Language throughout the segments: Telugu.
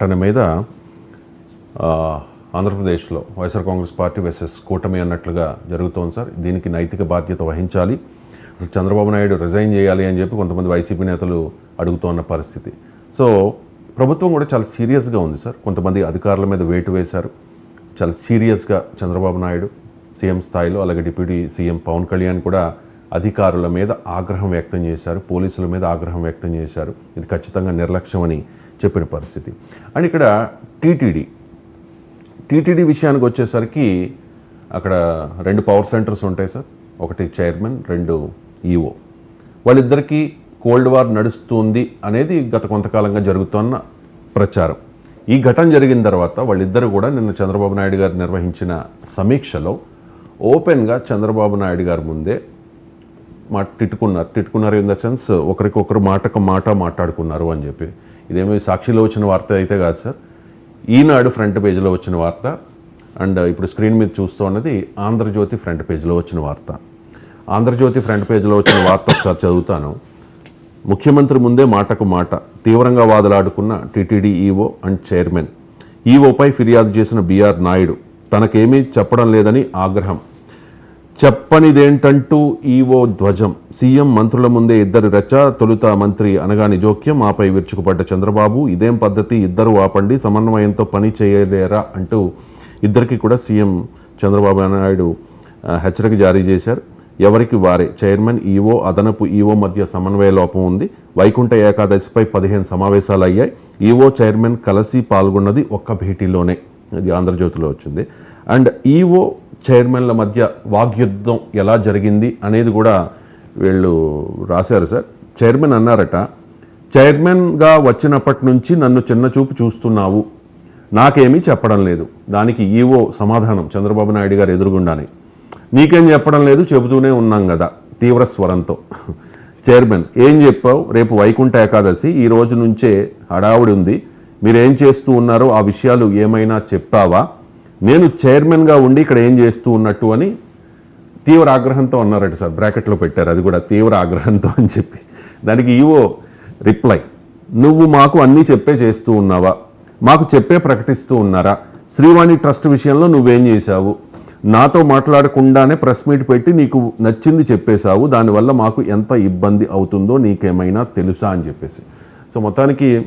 ఘటన మీద ఆంధ్రప్రదేశ్లో వైఎస్ఆర్ కాంగ్రెస్ పార్టీ వర్సెస్ కూటమి అన్నట్లుగా జరుగుతోంది సార్. దీనికి నైతిక బాధ్యత వహించాలి. అసలు చంద్రబాబు నాయుడు రిజైన్ చేయాలి అని చెప్పి కొంతమంది వైసీపీ నేతలు అడుగుతున్న పరిస్థితి. సో ప్రభుత్వం కూడా చాలా సీరియస్గా ఉంది సార్. కొంతమంది అధికారుల మీద వేటు వేశారు. చాలా సీరియస్గా చంద్రబాబు నాయుడు సీఎం స్థాయిలో అలాగే డిప్యూటీ సీఎం పవన్ కళ్యాణ్ కూడా అధికారుల మీద ఆగ్రహం వ్యక్తం చేశారు. పోలీసుల మీద ఆగ్రహం వ్యక్తం చేశారు. ఇది ఖచ్చితంగా నిర్లక్ష్యం అని చెప్పిన పరిస్థితి. అండ్ ఇక్కడ టీటీడీ. టీటీడీ విషయానికి వచ్చేసరికి అక్కడ రెండు పవర్ సెంటర్స్ ఉంటాయి సార్. ఒకటి చైర్మన్ రెండు ఈఓ. వాళ్ళిద్దరికీ కోల్డ్ వార్ నడుస్తుంది అనేది గత కొంతకాలంగా జరుగుతున్న ప్రచారం. ఈ ఘటన జరిగిన తర్వాత వాళ్ళిద్దరు కూడా నిన్న చంద్రబాబు నాయుడు గారు నిర్వహించిన సమీక్షలో ఓపెన్గా చంద్రబాబు నాయుడు గారి ముందే మా తిట్టుకున్నారు తిట్టుకున్నారు ఇన్ ద సెన్స్ ఒకరికొకరు మాటకు మాట మాట్లాడుకున్నారు అని చెప్పి ఇదేమీ సాక్షిలో వచ్చిన వార్త అయితే కాదు సార్. ఈనాడు ఫ్రంట్ పేజీలో వచ్చిన వార్త అండ్ ఇప్పుడు స్క్రీన్ మీద చూస్తూ ఉన్నది ఆంధ్రజ్యోతి ఫ్రంట్ పేజీలో వచ్చిన వార్త. ఆంధ్రజ్యోతి ఫ్రంట్ పేజీలో వచ్చిన వార్త ఒకసారి చదువుతాను. ముఖ్యమంత్రి ముందే మాటకు మాట తీవ్రంగా వాదలాడుకున్న టీటీడీ ఈఓ అండ్ చైర్మన్. ఈఓపై ఫిర్యాదు చేసిన బీఆర్ నాయుడు తనకేమీ చెప్పడం లేదని ఆగ్రహం. చెప్పనిదేంటంటూ ఈవో ధ్వజం. సీఎం మంత్రుల ముందే ఇద్దరు రచ తొలుత మంత్రి అనగాని జోక్యం ఆపై విరుచుకుపడ్డ చంద్రబాబు ఇదేం పద్ధతి? ఇద్దరు ఆపండి సమన్వయంతో పని చేయలేరా అంటూ ఇద్దరికి కూడా సీఎం చంద్రబాబు నాయుడు హెచ్చరిక జారీ చేశారు. ఎవరికి వారే? చైర్మన్ ఈవో అదనపు ఈవో మధ్య సమన్వయ లోపం ఉంది. వైకుంఠ ఏకాదశిపై పదిహేను సమావేశాలు అయ్యాయి ఈవో చైర్మన్ కలిసి పాల్గొన్నది ఒక్క భేటీలోనే. ఇది ఆంధ్రజ్యోతిలో వచ్చింది. అండ్ ఈవో చైర్మన్ల మధ్య వాగ్యుద్ధం ఎలా జరిగింది అనేది కూడా వీళ్ళు రాశారు సార్. చైర్మన్ అన్నారట చైర్మన్గా వచ్చినప్పటి నుంచి నన్ను చిన్న చూపు చూస్తున్నావు. నాకేమీ చెప్పడం లేదు. దానికి ఈవో సమాధానం చంద్రబాబు నాయుడు గారు ఎదురుగుండానే. నీకేం చెప్పడం లేదు చెబుతూనే ఉన్నాం కదా. తీవ్ర స్వరంతో. చైర్మన్ ఏం చెప్పావు? రేపు వైకుంఠ ఏకాదశి. ఈ రోజు నుంచే హడావుడి ఉంది. మీరేం చేస్తూ ఉన్నారో ఆ విషయాలు ఏమైనా చెప్పావా? నేను చైర్మన్గా ఉండి ఇక్కడ ఏం చేస్తూ ఉన్నట్టు అని తీవ్ర ఆగ్రహంతో అన్నారట సార్ బ్రాకెట్లో పెట్టారు. అది కూడా తీవ్ర ఆగ్రహంతో అని చెప్పి. దానికి ఈవో రిప్లై నువ్వు మాకు అన్నీ చెప్పే చేస్తూ ఉన్నావా? మాకు చెప్పే ప్రకటిస్తూ ఉన్నారా? శ్రీవాణి ట్రస్ట్ విషయంలో నువ్వేం చేశావు? నాతో మాట్లాడకుండానే ప్రెస్ మీట్ పెట్టి నీకు నచ్చింది చెప్పేశావు. దానివల్ల మాకు ఎంత ఇబ్బంది అవుతుందో నీకేమైనా తెలుసా? అని చెప్పేసి. సో మొత్తానికి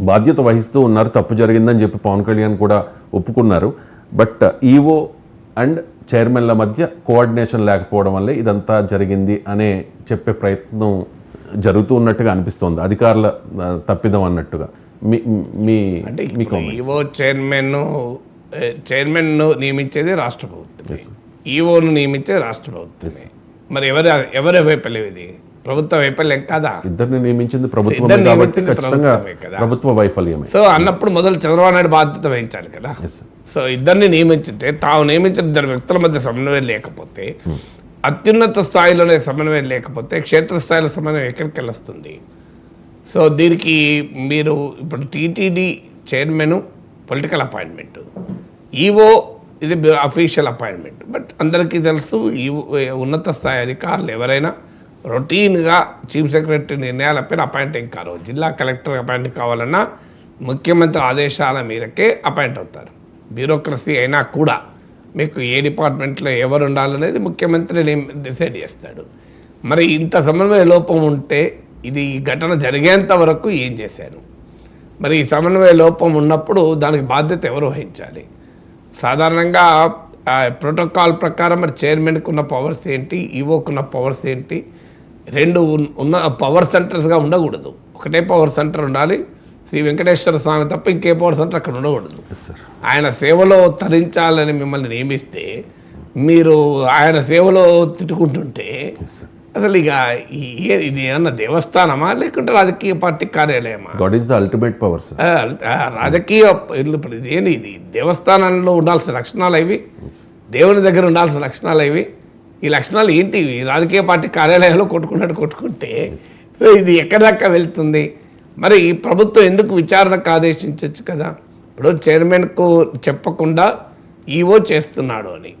బాధ్యత వహిస్తూ ఉన్నారు. తప్పు జరిగిందని చెప్పి పవన్ కళ్యాణ్ కూడా ఒప్పుకున్నారు. బట్ ఈవో అండ్ చైర్మన్ల మధ్య కోఆర్డినేషన్ లేకపోవడం వల్లే ఇదంతా జరిగింది అనే చెప్పే ప్రయత్నం జరుగుతూ ఉన్నట్టుగా అనిపిస్తోంది. అధికారుల తప్పిదం అన్నట్టుగా. మీ మీ ఈవో చైర్మన్ చైర్మన్ నియమించేది రాష్ట్ర ప్రభుత్వమే. ఈవోను నియమించేది రాష్ట్ర ప్రభుత్వమే. మరి ఎవరు ఎవరి వైఫల్యం ఇది? ప్రభుత్వ వైఫల్యం కాదా? ఇద్దరిని నియమించింది కాబట్టి కదా. ప్రభుత్వ వైఫల్యమే. సో అన్నప్పుడు మొదలు చంద్రబాబు నాయుడు బాధ్యత వహించాలి కదా. సో ఇద్దరిని నియమించితే తాము నియమించిన ఇద్దరు వ్యక్తుల మధ్య సమన్వయం లేకపోతే అత్యున్నత స్థాయిలోనే సమన్వయం లేకపోతే క్షేత్రస్థాయిలో సమన్వయం ఎక్కడికి వెళ్ళొస్తుంది? సో దీనికి మీరు ఇప్పుడు TTD chairman political appointment EO ఇది అఫీషియల్ అపాయింట్మెంట్. బట్ అందరికీ తెలుసు ఈ ఉన్నత స్థాయి అధికారులు ఎవరైనా రొటీన్గా చీఫ్ సెక్రటరీ నిర్ణయాల నిర్ణయాలపైన అపాయింటింగ్ కారు. జిల్లా కలెక్టర్ అపాయింట్ కావాలన్నా ముఖ్యమంత్రి ఆదేశాల మేరకే అపాయింట్ అవుతారు. బ్యూరోక్రసీ అయినా కూడా మీకు ఏ డిపార్ట్మెంట్లో ఎవరు ఉండాలనేది ముఖ్యమంత్రి డిసైడ్ చేస్తాడు. మరి ఇంత సమన్వయ లోపం ఉంటే ఇది ఈ ఘటన జరిగేంత వరకు ఏం చేశాను మరి ఈ సమన్వయ లోపం ఉన్నప్పుడు దానికి బాధ్యత ఎవరు వహించాలి? సాధారణంగా ప్రోటోకాల్ ప్రకారం మరి చైర్మన్కి ఉన్న పవర్స్ ఏంటి? ఈవోకి ఉన్న పవర్స్ ఏంటి? రెండు ఉన్న పవర్ సెంటర్స్గా ఉండకూడదు. ఒకటే పవర్ సెంటర్ ఉండాలి శ్రీ వెంకటేశ్వర స్వామి తప్ప ఇంకే పవర్ సెంటర్ అక్కడ ఉండకూడదు. ఆయన సేవలో తరించాలని మిమ్మల్ని నియమిస్తే మీరు ఆయన సేవలో తిట్టుకుంటుంటే అసలు ఇక ఇది ఏమన్నా దేవస్థానమా లేకుంటే రాజకీయ పార్టీ కార్యాలయమా? God is the ultimate power రాజకీయ ఇల్లు ఇప్పుడు ఇది ఏంది? ఇది దేవస్థానంలో ఉండాల్సిన లక్షణాలు ఇవి దేవుని దగ్గర ఉండాల్సిన లక్షణాలు ఇవి ఈ లక్షణాలు ఏంటి? రాజకీయ పార్టీ కార్యాలయంలో కొట్టుకున్నట్టు కొట్టుకుంటే ఇది ఎక్కడి దాకా వెళ్తుంది? మరి ఈ ప్రభుత్వం ఎందుకు విచారణకు ఆదేశించవచ్చు కదా? ఇప్పుడు చైర్మన్కు చెప్పకుండా ఈవో చేస్తున్నాడు అని.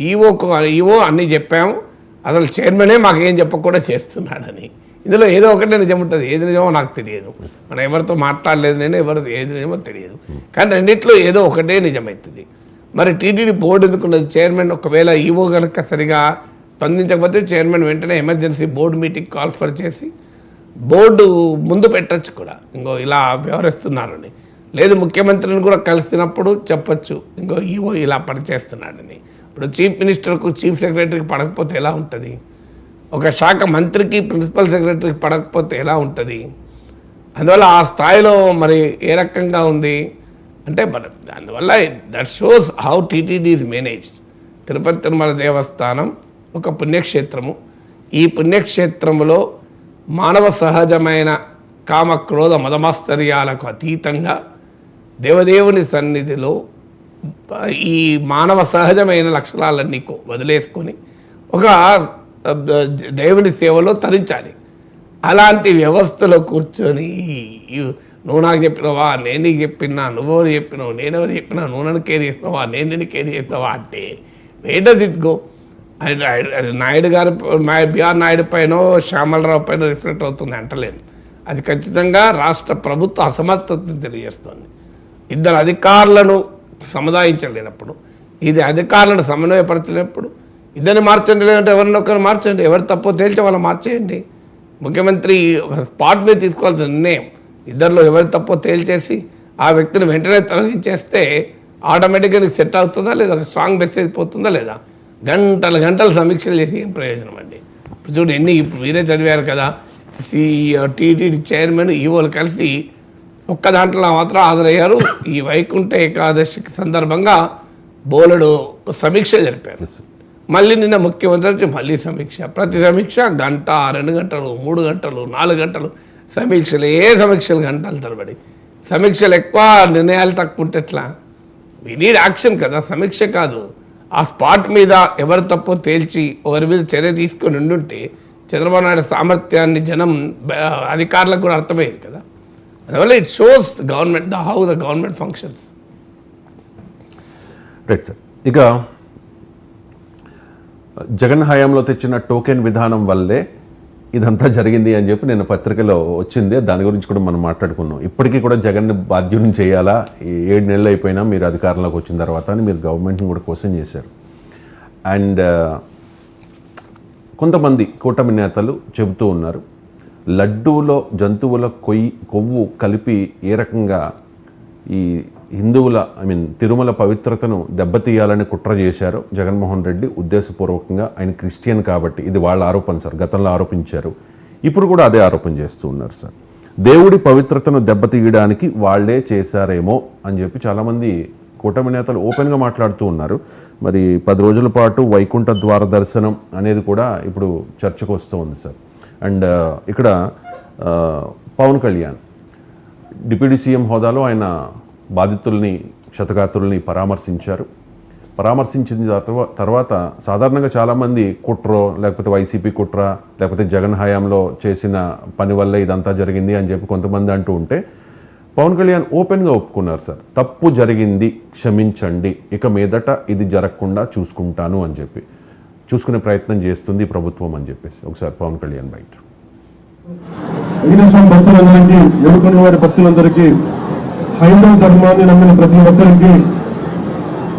ఈవోకు ఈవో అన్నీ చెప్పాము అసలు చైర్మనే మాకేం చెప్పకుండా చేస్తున్నాడని. ఇందులో ఏదో ఒకటే నిజం ఉంటుంది. ఏది నిజమో నాకు తెలియదు. మనం ఎవరితో మాట్లాడలేదు నేను ఎవరు ఏది నిజమో తెలియదు. కానీ రెండిట్లో ఏదో ఒకటే నిజమవుతుంది మరి టీటీడీ బోర్డు ఎందుకున్నది చైర్మన్ ఒకవేళ ఈవో కనుక సరిగా స్పందించకపోతే చైర్మన్ వెంటనే emergency board meeting call for చేసి బోర్డు ముందు పెట్టచ్చు కూడా. ఇంకో ఇలా వ్యవహరిస్తున్నారని. లేదు ముఖ్యమంత్రిని కూడా కలిసినప్పుడు చెప్పచ్చు. ఇంకో ఈవో ఇలా పనిచేస్తున్నాడని. ఇప్పుడు చీఫ్ మినిస్టర్కు చీఫ్ సెక్రటరీకి పడకపోతే ఎలా ఉంటుంది? ఒక శాఖ మంత్రికి ప్రిన్సిపల్ సెక్రటరీకి పడకపోతే ఎలా ఉంటుంది? అందువల్ల ఆ స్థాయిలో మరి ఏ రకంగా ఉంది? అంటే మరి అందువల్ల that shows how TTD is managed. Tirupati Tirumala దేవస్థానం ఒక పుణ్యక్షేత్రము. ఈ పుణ్యక్షేత్రంలో మానవ సహజమైన కామ క్రోధ మదమాస్తర్యాలకు అతీతంగా దేవదేవుని సన్నిధిలో ఈ మానవ సహజమైన లక్షణాలన్నీ వదిలేసుకొని ఒక దేవుని సేవలో తరించాలి. అలాంటి వ్యవస్థలో కూర్చొని నువ్వు నాకు చెప్పినవా నేను నీకు చెప్పినా నువ్వెవరు చెప్పినావు నేనెవరు చెప్పినా నువ్వు నన్ను కేర్ చేసినావా నేను నిన్ను కేర్ చేసినావా అంటే what does it go Naidu garu Nayini- BR Naidu పైన శ్యామలరావు పైన రిఫ్లెక్ట్ అవుతుంది అంటలేను. అది ఖచ్చితంగా రాష్ట్ర ప్రభుత్వ అసమర్థతను తెలియజేస్తుంది. ఇద్దరు అధికారులను సముదాయించలేనప్పుడు ఇది అధికారులను సమన్వయపరచలేనప్పుడు ఇద్దరిని మార్చండి లేదంటే ఎవరిని మార్చండి ఎవరు తప్పు తేల్చే వాళ్ళు మార్చేయండి. ముఖ్యమంత్రి స్పాట్ మీద తీసుకోవాల్సిన నిర్ణయం ఇద్దరిలో ఎవరి తప్పో తేల్చేసి ఆ వ్యక్తిని వెంటనే తొలగించేస్తే ఆటోమేటిక్గా నీకు సెట్ అవుతుందా లేదా? ఒక స్ట్రాంగ్ మెసేజ్ పోతుందా లేదా? గంటలు గంటలు సమీక్షలు చేసి ఏం ప్రయోజనం అండి. ఇప్పుడు చూడు ఎన్ని ఇప్పుడు మీరే చదివారు కదా టీటీడీ చైర్మన్ ఈవోలు కలిసి ఒక్క దాంట్లో మాత్రం హాజరయ్యారు. ఈ వైకుంఠ ఏకాదశి సందర్భంగా బోలెడు సమీక్ష జరిపారు. మళ్ళీ నిన్న ముఖ్యమంత్రి వచ్చి మళ్ళీ సమీక్ష. ప్రతి సమీక్ష గంట రెండు గంటలు మూడు గంటలు నాలుగు గంటలు సమీక్షలు ఏ సమీక్షలు గంటలు తరబడి. సమీక్షలు ఎక్కువ నిర్ణయాలు తక్కువ ఉంటే ఎట్లా? వీ నీడ్ యాక్షన్ కదా సమీక్ష కాదు. ఆ స్పాట్ మీద ఎవరు తప్పు తేల్చి ఎవరి మీద చర్య తీసుకొని ఉండుంటే చంద్రబాబు నాయుడు సామర్థ్యాన్ని జనం అధికారులకు కూడా అర్థమయ్యేది కదా. అందువల్ల it shows government the how the government functions right sir ఇక జగన్ హయాంలో తెచ్చిన టోకెన్ విధానం వల్లే ఇదంతా జరిగింది అని చెప్పి నేను పత్రికలో వచ్చింది. దాని గురించి కూడా మనం మాట్లాడుకున్నాం. ఇప్పటికీ కూడా జగన్ని బాధ్యుని చేయాలా? ఏడు నెలలు అయిపోయినా మీరు అధికారంలోకి వచ్చిన తర్వాత అని మీరు గవర్నమెంట్ని కూడా క్వశ్చన్ చేశారు. అండ్ కొంతమంది కూటమి నేతలు చెబుతూ ఉన్నారు లడ్డూలో జంతువుల కొయ్యి కొవ్వు కలిపి ఏ రకంగా ఈ హిందువుల ఐ మీన్ తిరుమల పవిత్రతను దెబ్బతీయాలని కుట్ర చేశారు జగన్మోహన్ రెడ్డి ఉద్దేశపూర్వకంగా. ఆయన క్రిస్టియన్ కాబట్టి ఇది వాళ్ళ ఆరోపణ సార్ గతంలో ఆరోపించారు. ఇప్పుడు కూడా అదే ఆరోపణ చేస్తూ ఉన్నారు సార్. దేవుడి పవిత్రతను దెబ్బతీయడానికి వాళ్ళే చేశారేమో అని చెప్పి చాలామంది కూటమి నేతలు ఓపెన్గా మాట్లాడుతూ ఉన్నారు. మరి పది రోజుల పాటు వైకుంఠ ద్వార దర్శనం అనేది కూడా ఇప్పుడు చర్చకు వస్తూ ఉంది సార్. అండ్ ఇక్కడ పవన్ కళ్యాణ్ డిప్యూటీ సీఎం హోదాలో ఆయన బాధితుల్ని క్షతగాతుల్ని పరామర్శించారు. పరామర్శించిన తర్వాత సాధారణంగా చాలామంది కుట్రో లేకపోతే వైసీపీ కుట్ర లేకపోతే జగన్ హయాంలో చేసిన పని వల్ల ఇదంతా జరిగింది అని చెప్పి కొంతమంది అంటూ ఉంటే పవన్ కళ్యాణ్ ఓపెన్గా ఒప్పుకున్నారు సార్. తప్పు జరిగింది క్షమించండి ఇక మీదట ఇది జరగకుండా చూసుకుంటాను అని చెప్పి. చూసుకునే ప్రయత్నం చేస్తుంది ప్రభుత్వం అని చెప్పేసి ఒకసారి పవన్ కళ్యాణ్ బయట. భక్తులందరికీ వారి భక్తులందరికీ హైందవ ధర్మాన్ని నమ్మిన ప్రతి ఒక్కరికి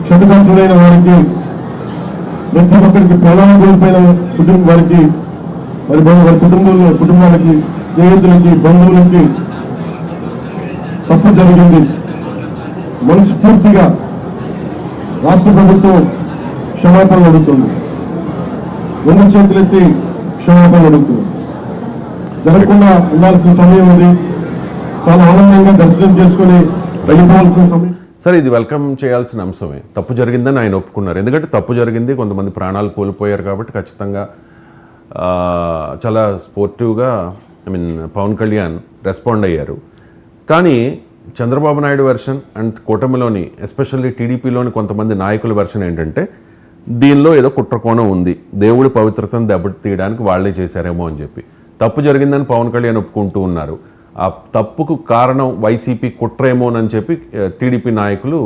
క్షతగాత్రులైన వారికి ప్రతి ఒక్కరికి ప్రాణాలు కోల్పోయిన కుటుంబ వారికి మరి వారి కుటుంబంలో కుటుంబాలకి స్నేహితులకి బంధువులకి తప్పు జరిగింది. మనస్ఫూర్తిగా రాష్ట్ర ప్రభుత్వం క్షమాపణ అడుగుతుంది. రెండు చేతులెత్తి క్షమాపణ అడుగుతుంది. జరగకుండా ఉండాల్సిన సమయం ఉంది. చాలా ఆనందంగా దర్శనం చేసుకుని వెళ్ళిపోవాల్సిన సమయం. సరే ఇది వెల్కమ్ చేయాల్సిన అంశమే. తప్పు జరిగిందని ఆయన ఒప్పుకున్నారు. ఎందుకంటే తప్పు జరిగింది కొంతమంది ప్రాణాలు కోల్పోయారు కాబట్టి ఖచ్చితంగా చాలా స్పోర్టివ్గా I mean Pawan Kalyan respond అయ్యారు. కానీ చంద్రబాబు నాయుడు వెర్షన్ అండ్ కూటమిలోని ఎస్పెషల్లీ టీడీపీలోని కొంతమంది నాయకుల వెర్షన్ ఏంటంటే దీనిలో ఏదో కుట్రకోణం ఉంది. దేవుడి పవిత్రతను దెబ్బతీయడానికి వాళ్ళే చేశారేమో అని చెప్పి. తప్పు జరిగిందని పవన్ కళ్యాణ్ ఒప్పుకుంటూ ఉన్నారు. ఆ తప్పుకు కారణం వైసీపీ కుట్రేమోనని చెప్పి టీడీపీ నాయకులు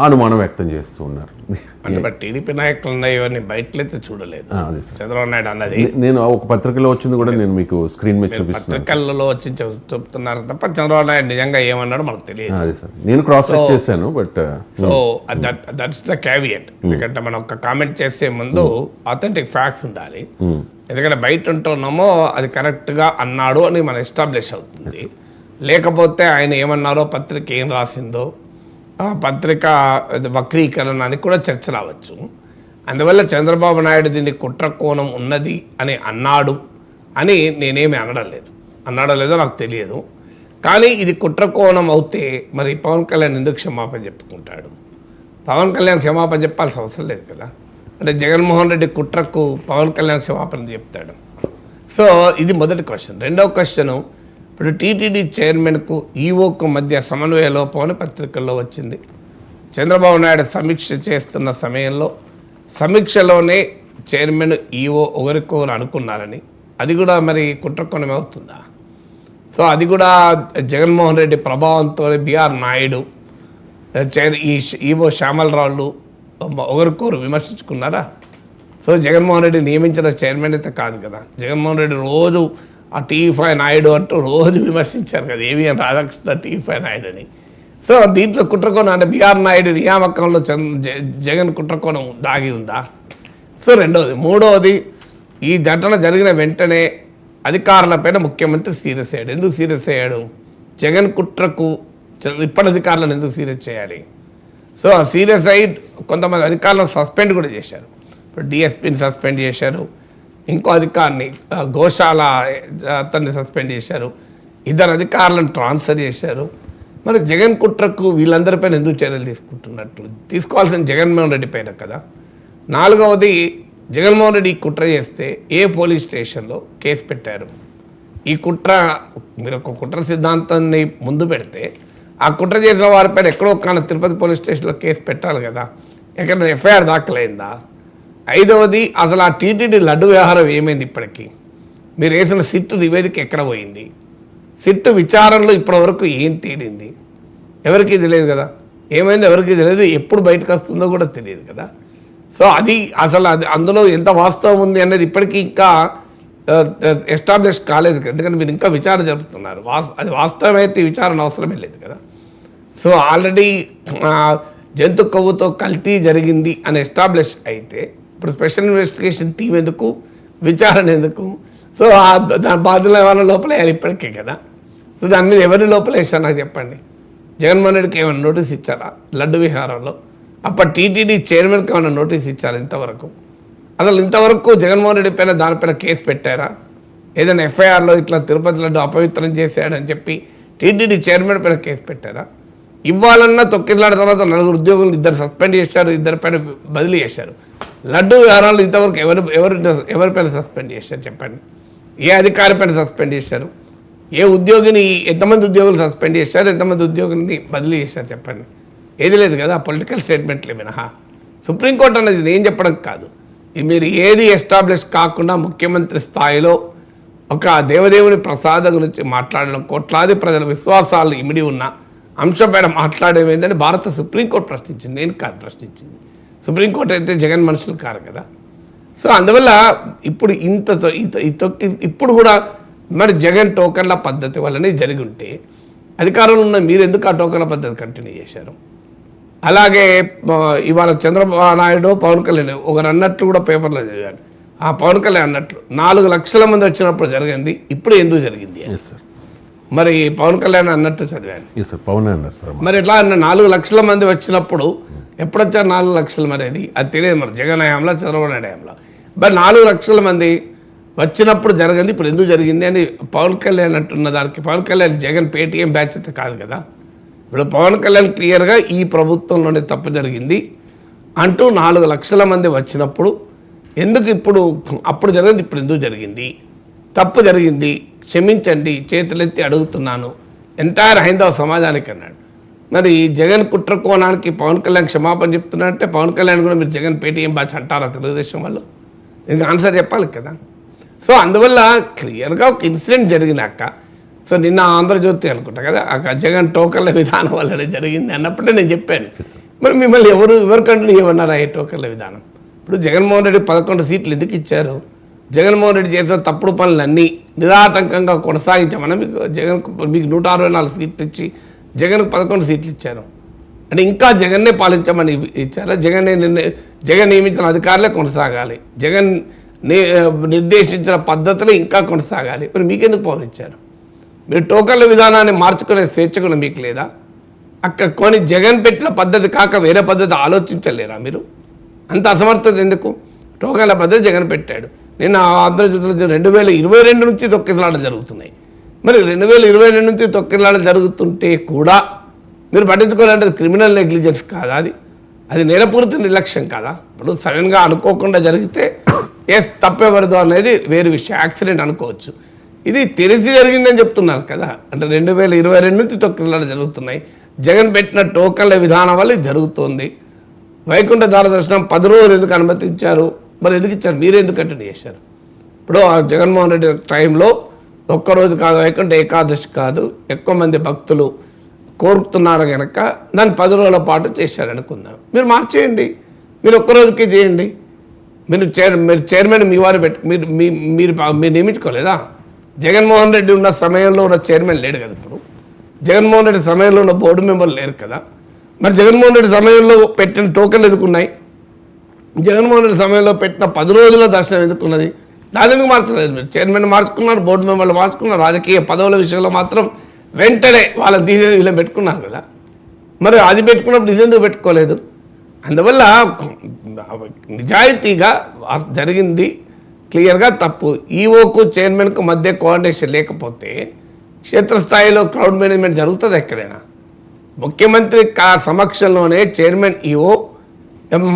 అనుమానం వ్యక్తం చేస్తూ ఉన్నారు. అంటే టీడీపీ నాయకులు ఇవన్నీ బయటలైతే చూడలేదు. చంద్రబాబు నాయుడు అన్నది నేను ఒక పత్రికలో వచ్చింది కూడా నేను మీకు స్క్రీన్ మీద చూపిస్తున్నాను. పత్రికలలో వచ్చి చెప్- చెప్తున్నారు తప్ప చంద్రబాబు నాయుడు నిజంగా ఏమన్నాడో మనకు తెలియదు. అదే సార్. నేను క్రాస్ చెక్ చేశాను but so that that's the caveat. ఎందుకంటే మనం ఒక కామెంట్ చేసే ముందు అథెంటిక్ ఫ్యాక్ట్స్ ఉండాలి. ఎందుకంటే బయట ఉంటున్నామో అది కరెక్ట్గా అన్నాడు అని మనం ఎస్టాబ్లిష్ అవుతుంది. లేకపోతే ఆయన ఏమన్నారో పత్రిక ఏం రాసిందో పత్రిక వక్రీకరణానికి వక్రీకరణ అని కూడా చర్చ రావచ్చు. అందువల్ల చంద్రబాబు నాయుడు దీన్ని కుట్ర కోణం ఉన్నది అని అన్నాడు అని నేనేమి అనడం లేదు. అన్నాడో లేదో నాకు తెలియదు. కానీ ఇది కుట్ర కోణం అవుతే మరి పవన్ కళ్యాణ్ ఎందుకు క్షమాపణ చెప్పుకుంటాడు? పవన్ కళ్యాణ్ క్షమాపణ చెప్పాల్సిన అవసరం లేదు కదా? అంటే జగన్మోహన్ రెడ్డి కుట్రకు పవన్ కళ్యాణ్ క్షమాపణ చెప్తాడు. సో ఇది మొదటి క్వశ్చన్. రెండవ క్వశ్చను ఇప్పుడు టీటీడీ చైర్మన్కు ఈఓకు మధ్య సమన్వయ లోపం అని పత్రికల్లో వచ్చింది. చంద్రబాబు నాయుడు సమీక్ష చేస్తున్న సమయంలో సమీక్షలోనే చైర్మన్ ఈఓ ఒకరికొకరు అనుకున్నారని. అది కూడా మరి కుట్రకోణం అవుతుందా? సో అది కూడా జగన్మోహన్ రెడ్డి ప్రభావంతో బిఆర్ నాయుడు చైర్ ఈ ఈవో శ్యామలరావులు ఒకరికొకరు విమర్శించుకున్నారా? సో జగన్మోహన్ రెడ్డి నియమించిన చైర్మన్ అయితే కాదు కదా. జగన్మోహన్ రెడ్డి రోజు ఆ టీ ఫైవ్ నాయుడు అంటూ రోజు విమర్శించారు కదా ABN Radhakrishna TV five Naidu అని. సో దీంట్లో కుట్రకోణం అంటే బీఆర్ నాయుడు నియామకంలో చంద్ర జ- జగన్ కుట్రకోణం దాగి ఉందా? సో రెండవది మూడవది ఈ ఘటన జరిగిన వెంటనే అధికారులపైన ముఖ్యమంత్రి సీరియస్ అయ్యాడు. ఎందుకు సీరియస్ అయ్యాడు? జగన్ కుట్రకు ఇప్పటి అధికారులను ఎందుకు సీరియస్ చేయాలి? సో ఆ సీరియస్ అయి కొంతమంది అధికారులను సస్పెండ్ కూడా చేశారు. ఇప్పుడు డిఎస్పీని సస్పెండ్ చేశారు. ఇంకో అధికారిని గోశాల అతన్ని సస్పెండ్ చేశారు. ఇద్దరు అధికారులను ట్రాన్స్ఫర్ చేశారు. మరి జగన్ కుట్రకు వీళ్ళందరిపైన ఎందుకు చర్యలు తీసుకుంటున్నట్టు తీసుకోవాల్సిన జగన్మోహన్ రెడ్డి పైన కదా. నాలుగవది జగన్మోహన్ రెడ్డి ఈ కుట్ర చేస్తే ఏ పోలీస్ స్టేషన్లో కేసు పెట్టారు? ఈ కుట్ర మీరు ఒక కుట్ర సిద్ధాంతాన్ని ముందు పెడితే ఆ కుట్ర చేసిన వారిపైన ఎక్కడో కానీ తిరుపతి పోలీస్ స్టేషన్లో కేసు పెట్టాలి కదా. ఎక్కడ ఎఫ్ఐఆర్ దాఖలైందా? ఐదవది అసలు ఆ టీటీడీ లడ్డు వ్యవహారం ఏమైంది ఇప్పటికీ? మీరు వేసిన సిట్టు నివేదిక ఎక్కడ పోయింది? సిట్టు విచారణలో ఇప్పటివరకు ఏం తేలింది? ఎవరికీ తెలియదు కదా? ఏమైంది ఎవరికీ తెలియదు? ఎప్పుడు బయటకు వస్తుందో కూడా తెలియదు కదా? సో అది అసలు అది అందులో ఎంత వాస్తవం ఉంది అనేది ఇప్పటికీ ఇంకా ఎస్టాబ్లిష్ కాలేదు ఎందుకంటే మీరు ఇంకా విచారణ జరుపుతున్నారు. వాస్ అది వాస్తవమైతే అయితే విచారణ అవసరమే లేదు కదా? సో ఆల్రెడీ జంతు కొవ్వుతో కల్తీ జరిగింది అని ఎస్టాబ్లిష్ అయితే ఇప్పుడు స్పెషల్ ఇన్వెస్టిగేషన్ టీం ఎందుకు? విచారణ ఎందుకు? సో దాని దాని బాధ్యుల వాళ్ళ లోపలేయాలి ఇప్పటికే కదా. సో దాని మీద ఎవరి లోపలేసారు నాకు చెప్పండి. జగన్మోహన్ రెడ్డికి ఏమైనా నోటీస్ ఇచ్చారా? లడ్డు విహారంలో. అప్పుడు టీటీడీ చైర్మన్కి ఏమైనా నోటీస్ ఇచ్చారా ఇంతవరకు? అసలు ఇంతవరకు జగన్మోహన్ రెడ్డి పైన దానిపైన కేసు పెట్టారా? ఏదైనా ఎఫ్ఐఆర్లో ఇట్లా తిరుపతి లడ్డు అపవిత్రం చేశాడని చెప్పి టీటీడీ చైర్మన్ పైన కేసు పెట్టారా? ఇవ్వాలన్నా తొక్కిలాడిన తర్వాత నలుగురు ఉద్యోగులు ఇద్దరు సస్పెండ్ చేశారు ఇద్దరి పైన బదిలీ చేశారు. లడ్డు వ్యవహారాలు ఇంతవరకు ఎవరు ఎవరు ఎవరిపైన సస్పెండ్ చేశారు చెప్పండి? ఏ అధికారి పైన సస్పెండ్ చేశారు? ఏ ఉద్యోగిని ఎంతమంది ఉద్యోగులు సస్పెండ్ చేశారు? ఎంతమంది ఉద్యోగుల్ని బదిలీ చేశారు చెప్పండి? ఏది లేదు కదా పొలిటికల్ స్టేట్మెంట్లే మినహా. సుప్రీంకోర్టు అనేది నేను చెప్పడం కాదు. మీరు ఏది ఎస్టాబ్లిష్ కాకుండా ముఖ్యమంత్రి స్థాయిలో ఒక దేవదేవుని ప్రసాద గురించి మాట్లాడడం కోట్లాది ప్రజల విశ్వాసాలు ఇమిడి ఉన్న అంశంపైన మాట్లాడేమేందని భారత సుప్రీంకోర్టు ప్రశ్నించింది నేను కాదు ప్రశ్నించింది. సుప్రీంకోర్టు అయితే జగన్ మనుషులు కారు కదా. సో అందువల్ల ఇప్పుడు ఇంత ఇప్పుడు కూడా మరి జగన్ టోకన్ల పద్ధతి వల్లనే జరిగి ఉంటే అధికారంలో ఉన్న మీరు ఎందుకు ఆ టోకన్ల పద్ధతి కంటిన్యూ చేశారు? అలాగే ఇవాళ చంద్రబాబు నాయుడు పవన్ కళ్యాణ్ ఒకరు అన్నట్లు కూడా పేపర్లో చదివాడు ఆ పవన్ కళ్యాణ్ అన్నట్లు నాలుగు లక్షల మంది వచ్చినప్పుడు జరిగింది ఇప్పుడు ఎందుకు జరిగింది? సార్ మరి పవన్ కళ్యాణ్ అన్నట్టు చదివాను. సార్ పవన్ అన్నారు సార్ మరి ఎట్లా అన్న నాలుగు లక్షల మంది వచ్చినప్పుడు ఎప్పుడు వచ్చారు నాలుగు లక్షల మరి అది? అది తెలియదు మరి. జగన్ హయాంలో చంద్రబాబు నాయుడు హయాంలో. మరి నాలుగు లక్షల మంది వచ్చినప్పుడు జరిగింది ఇప్పుడు ఎందుకు జరిగింది అని పవన్ కళ్యాణ్ అంటున్న దానికి పవన్ కళ్యాణ్ జగన్ పేటీఎం బ్యాచ్ కాదు కదా. ఇప్పుడు పవన్ కళ్యాణ్ క్లియర్గా ఈ ప్రభుత్వంలోనే తప్పు జరిగింది అంటూ నాలుగు లక్షల మంది వచ్చినప్పుడు ఎందుకు ఇప్పుడు అప్పుడు జరిగింది ఇప్పుడు ఎందుకు జరిగింది? తప్పు జరిగింది. క్షమించండి చేతులెత్తి అడుగుతున్నాను. ఎంటైర్ హైందవ సమాజానికి అన్నాడు మరి జగన్ కుట్ర కోణానికి పవన్ కళ్యాణ్ క్షమాపణ చెప్తున్నారంటే పవన్ కళ్యాణ్ కూడా మీరు జగన్ పేటీఎం బ్యాచ్ అంటారా తెలుగుదేశం వాళ్ళు? దీనికి ఆన్సర్ చెప్పాలి కదా. సో అందువల్ల క్లియర్గా ఒక ఇన్సిడెంట్ జరిగినాక సో నిన్న ఆంధ్రజ్యోతి అనుకుంటా కదా ఆ జగన్ టోకన్ల విధానం వల్లనే జరిగింది అన్నప్పుడే నేను చెప్పాను. మరి మిమ్మల్ని ఎవరు ఎవరికంటే ఏమన్నారా ఏ టోకన్ల విధానం? ఇప్పుడు జగన్మోహన్ రెడ్డి పదకొండు సీట్లు ఎందుకు ఇచ్చారు? జగన్మోహన్ రెడ్డి చేసిన తప్పుడు పనులన్నీ నిరాటంకంగా కొనసాగించమని మీకు జగన్ మీకు నూట అరవై నాలుగు సీట్లు ఇచ్చి జగన్కు పదకొండు సీట్లు ఇచ్చారు. అంటే ఇంకా జగన్నే పాలించమని ఇచ్చారు. ఇచ్చారా జగన్ జగన్ నియమించిన అధికారులే కొనసాగాలి. జగన్ నిర్దేశించిన పద్ధతులు ఇంకా కొనసాగాలి. మరి మీకెందుకు పవర్ ఇచ్చారు? మీరు టోకన్ల విధానాన్ని మార్చుకునే స్వేచ్ఛ కూడా మీకు లేదా? అక్కడ కొని జగన్ పెట్టిన పద్ధతి కాక వేరే పద్ధతి ఆలోచించలేరా మీరు? అంత అసమర్థత ఎందుకు? టోకన్ల పద్ధతి జగన్ పెట్టాడు. నిన్న ఆంధ్రజ్యోతిలో రెండు వేల ఇరవై రెండు నుంచి తొక్కిసలాట జరుగుతున్నాయి. మరి రెండు వేల ఇరవై రెండు నుంచి తొక్కిసలాట జరుగుతుంటే కూడా మీరు పట్టించుకోవాలంటే క్రిమినల్ నెగ్లిజెన్స్ కాదా అది? అది నేరపూరిత నిర్లక్ష్యం కాదా? ఇప్పుడు సడన్గా అనుకోకుండా జరిగితే ఎస్ తప్పెవరదు అనేది వేరు విషయం. యాక్సిడెంట్ అనుకోవచ్చు. ఇది తెలిసి జరిగిందని చెప్తున్నారు కదా. అంటే రెండు వేల ఇరవై రెండు నుంచి తొక్కిసలాట జరుగుతున్నాయి. జగన్ పెట్టిన టోకన్ల విధానం వల్ల జరుగుతోంది. వైకుంఠ దారదర్శనం పది రోజులు ఎందుకు అనుమతించారు? మరి ఎందుకు ఇచ్చారు? మీరు ఎందుకు కంటిన్యూ చేశారు. ఇప్పుడు ఆ జగన్మోహన్ రెడ్డి టైంలో ఒక్కరోజు కాదు ఎందుకంటే ఏకాదశి కాదు ఎక్కువ మంది భక్తులు కోరుతున్నారు కనుక దాన్ని పది రోజుల పాటు చేశారు అనుకుందాం. మీరు మార్చేయండి. మీరు ఒక్కరోజుకే చేయండి. మీరు చైర్ మీరు చైర్మన్ మీ వారు పెట్టు మీరు మీ మీరు మీరు నియమించుకోలేదా? జగన్మోహన్ రెడ్డి ఉన్న సమయంలో ఉన్న చైర్మన్ లేడు కదా ఇప్పుడు. జగన్మోహన్ రెడ్డి సమయంలో ఉన్న బోర్డు మెంబర్లు లేరు కదా. మరి జగన్మోహన్ రెడ్డి సమయంలో పెట్టిన టోకెన్లు ఎందుకున్నాయి జగన్మోహన్ రెడ్డి సమయంలో పెట్టిన పది రోజుల దర్శనం ఎందుకున్నది దాని ఎందుకు మార్చలేదు మీరు. చైర్మన్ మార్చుకున్నారు బోర్డు మెంబర్లు మార్చుకున్నారు. రాజకీయ పదవుల విషయంలో మాత్రం వెంటనే వాళ్ళని దీని వీళ్ళని పెట్టుకున్నారు కదా. మరి అది పెట్టుకున్నప్పుడు ఇది ఎందుకు పెట్టుకోలేదు? అందువల్ల నిజాయితీగా జరిగింది క్లియర్గా తప్పు. ఈఓకు చైర్మన్కు మధ్య కోఆర్డినేషన్ లేకపోతే క్షేత్రస్థాయిలో క్రౌడ్ మేనేజ్మెంట్ జరుగుతుంది ఎక్కడైనా. ముఖ్యమంత్రి కా సమక్షంలోనే చైర్మన్ ఈఓ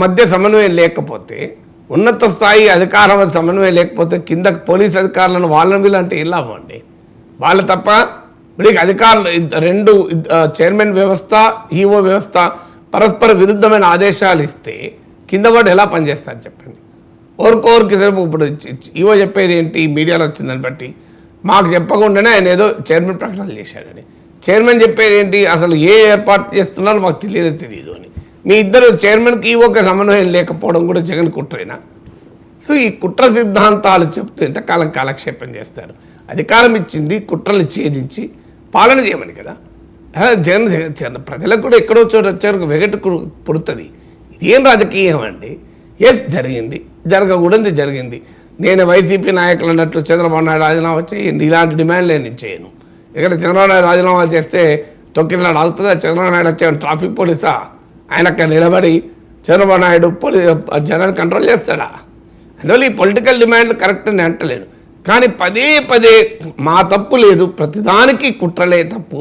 మధ్య సమన్వయం లేకపోతే ఉన్నత స్థాయి అధికారం సమన్వయం లేకపోతే కింద పోలీస్ అధికారులను వాళ్ళని వీళ్ళంటే ఇలా అండి? వాళ్ళు తప్ప వీడికి అధికారులు రెండు చైర్మన్ వ్యవస్థ ఈఓ వ్యవస్థ పరస్పర విరుద్ధమైన ఆదేశాలు ఇస్తే కింద వాడు ఎలా పనిచేస్తారు చెప్పండి? ఓరికోరికి సరిపో ఇప్పుడు ఈవో చెప్పేది ఏంటి? మీడియాలో వచ్చిందని బట్టి. మాకు చెప్పకుండానే ఆయన ఏదో చైర్మన్ ప్రకటనలు చేశాడని చైర్మన్ చెప్పేది ఏంటి? అసలు ఏ ఏర్పాటు చేస్తున్నారో మాకు తెలియదు తెలియదు అని. మీ ఇద్దరు చైర్మన్కి ఒక సమన్వయం లేకపోవడం కూడా జగన్ కుట్రేనా? సో ఈ కుట్ర సిద్ధాంతాలు చెప్తూ ఎంతకాలం కాలక్షేపం చేస్తారు. అధికారం ఇచ్చింది కుట్రలు ఛేదించి పాలన చేయమని కదా? జగన్ జగన్ ప్రజలకు కూడా ఎక్కడో చోట వచ్చారు వెగటు పుడుతుంది. ఇదేం రాజకీయం అండి? ఎస్ జరిగింది. జరగకూడదు జరిగింది. నేను వైసీపీ నాయకులు అన్నట్లు చంద్రబాబు నాయుడు రాజీనామా చేయండి. ఇలాంటి డిమాండ్లు నేను చేయను. ఇక్కడ చంద్రబాబు నాయుడు రాజీనామా చేస్తే తొక్కినాడు అవుతుందా చంద్రబాబు నాయుడు వచ్చే ట్రాఫిక్ పోలీసా? ఆయన అక్కడ నిలబడి చంద్రబాబు నాయుడు పొలి జనాన్ని కంట్రోల్ చేస్తాడా? అందువల్ల ఈ పొలిటికల్ డిమాండ్ కరెక్ట్ అని అంటలేను కానీ పదే పదే మా తప్పు లేదు ప్రతిదానికి కుట్రలే తప్పు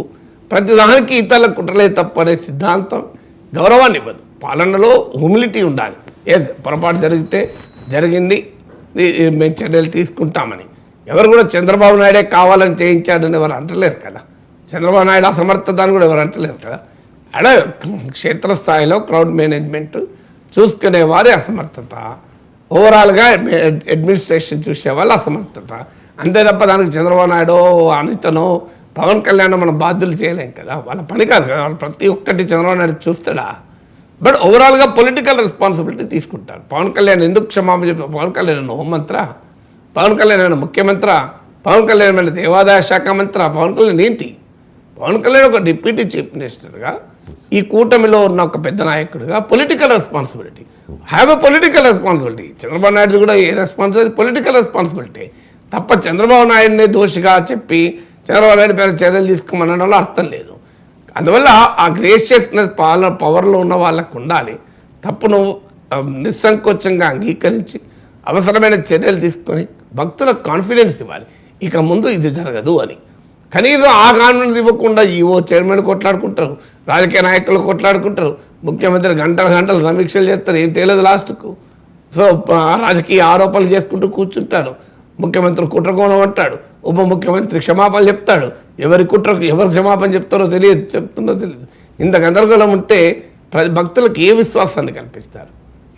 ప్రతిదానికి ఇతరుల కుట్రలే తప్పు అనే సిద్ధాంతం గౌరవాన్ని ఇవ్వదు. పాలనలో హ్యూమిలిటీ ఉండాలి. ఏ పొరపాటు జరిగితే జరిగింది మేము చర్యలు తీసుకుంటామని. ఎవరు కూడా చంద్రబాబు నాయుడే కావాలని చేయించాడని ఎవరు అంటలేరు కదా. చంద్రబాబు నాయుడు అసమర్థతని కూడా ఎవరు అంటలేరు కదా. అడే క్షేత్రస్థాయిలో క్రౌడ్ మేనేజ్మెంట్ చూసుకునే వారి అసమర్థత. ఓవరాల్గా అడ్మినిస్ట్రేషన్ చూసే వాళ్ళ అసమర్థత. అంతే తప్ప దానికి చంద్రబాబు నాయుడు అనితను పవన్ కళ్యాణ్ మనం బాధ్యులు చేయలేం కదా. వాళ్ళ పని కాదు కదా. వాళ్ళు ప్రతి ఒక్కటి చంద్రబాబు నాయుడు చూస్తాడా? బట్ ఓవరాల్గా పొలిటికల్ రెస్పాన్సిబిలిటీ తీసుకుంటారు. పవన్ కళ్యాణ్ ఎందుకు క్షమాపణ చెప్పారు పవన్ కళ్యాణ్ హోంమంత్ర? పవన్ కళ్యాణ్ ముఖ్యమంత్రి? పవన్ కళ్యాణ్ దేవాదాయ శాఖ మంత్ర? పవన్ కళ్యాణ్ ఏంటి? పవన్ కళ్యాణ్ ఒక డిప్యూటీ చీఫ్ మినిస్టర్గా ఈ కూటమిలో ఉన్న ఒక పెద్ద నాయకుడిగా political responsibility have a political responsibility Chandrababu Naidu కూడా ఏ రెస్పాన్సిబిలిటీ పొలిటికల్ రెస్పాన్సిబిలిటీ తప్ప చంద్రబాబు నాయుడిని దోషిగా చెప్పి చంద్రబాబు నాయుడు పేరు చర్యలు తీసుకోమనడంలో అర్థం లేదు. అందువల్ల ఆ గ్రేషియస్నెస్ పాలన పవర్లో ఉన్న వాళ్ళకు ఉండాలి. తప్పును నిస్సంకోచంగా అంగీకరించి అవసరమైన చర్యలు తీసుకొని భక్తులకు కాన్ఫిడెన్స్ ఇవ్వాలి. ఇక ముందు ఇది జరగదు అని. కనీసం ఆ కాన్ఫిడెన్స్ ఇవ్వకుండా ఈవో చైర్మన్ కొట్లాడుకుంటారు. రాజకీయ నాయకులు కొట్లాడుకుంటారు. ముఖ్యమంత్రి గంటల గంటలు సమీక్షలు చేస్తారు. ఏం తెలియదు లాస్ట్కు. సో రాజకీయ ఆరోపణలు చేసుకుంటూ కూర్చుంటారు ముఖ్యమంత్రి కుట్రకోణం అంటాడు. ఉప ముఖ్యమంత్రి క్షమాపణ చెప్తాడు. ఎవరి కుట్రకు ఎవరు క్షమాపణ చెప్తారో తెలియదు చెప్తుందో తెలియదు. ఇంత గందరగోళం ఉంటే భక్తులకు ఏ విశ్వాసాన్ని కల్పిస్తారు?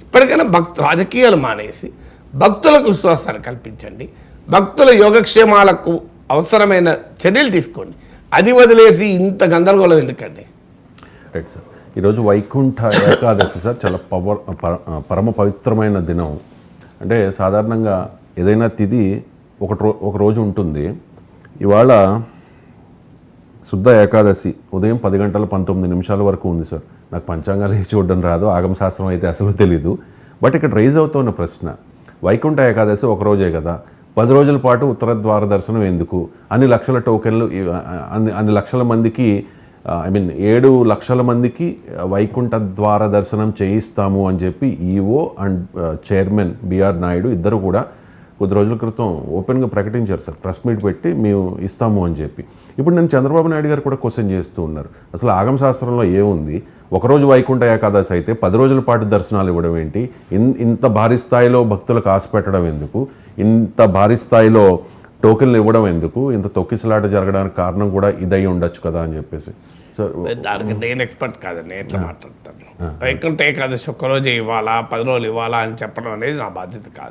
ఇప్పటికైనా భక్తు రాజకీయాలు మానేసి భక్తులకు విశ్వాసాన్ని కల్పించండి. భక్తుల యోగక్షేమాలకు అవసరమైన చర్యలు తీసుకోండి. అది వదిలేసి ఇంత గందరగోళం ఎందుకండి? రైట్ సార్ ఈరోజు వైకుంఠ ఏకాదశి సార్ చాలా పవర్ పర- పరమ పవిత్రమైన దినం. అంటే సాధారణంగా ఏదైనా తిథి ఒక రో ఒక రోజు ఉంటుంది. ఇవాళ శుద్ధ ఏకాదశి ఉదయం పది గంటల పంతొమ్మిది నిమిషాల వరకు ఉంది సార్ నాకు పంచాంగాలు చూడడం రాదు ఆగమశాస్త్రం అయితే అసలు తెలీదు. బట్ ఇక్కడ రైజ్ అవుతున్న ప్రశ్న వైకుంఠ ఏకాదశి ఒక రోజే కదా? పది రోజుల పాటు ఉత్తర ద్వార దర్శనం ఎందుకు? అన్ని లక్షల టోకెన్లు అన్ని అన్ని లక్షల మందికి ఐ మీన్ ఏడు లక్షల మందికి వైకుంఠ ద్వార దర్శనం చేయిస్తాము అని చెప్పి EO and chairman BR Naidu ఇద్దరు కూడా కొద్ది రోజుల క్రితం ఓపెన్గా ప్రకటించారు సార్. ప్రెస్ మీట్ పెట్టి మేము ఇస్తాము అని చెప్పి. ఇప్పుడు నేను చంద్రబాబు నాయుడు గారు కూడా క్వశ్చన్ చేస్తూ ఉన్నారు. అసలు ఆగమ శాస్త్రంలో ఏముంది? ఒకరోజు వైకుంఠ ఏకాదశి అయితే పది రోజుల పాటు దర్శనాలు ఇవ్వడం ఏంటి? ఇన్- ఇంత భారీ స్థాయిలో భక్తులకు ఆశ పెట్టడం ఎందుకు? ఇంత భారీ స్థాయిలో టోకెన్లు ఇవ్వడం ఎందుకు? ఇంత తొక్కిసలాట జరగడానికి కారణం కూడా ఇదై ఉండొచ్చు కదా అని చెప్పేసి. సార్ దానికి నేను ఎక్స్పర్ట్ కాదండి ఎట్లా మాట్లాడతాను? వైకుంఠ ఏకాదశి ఒక్కరోజు ఇవ్వాలా? పది రోజులు ఇవ్వాలా అని చెప్పడం అనేది నా బాధ్యత కాదు.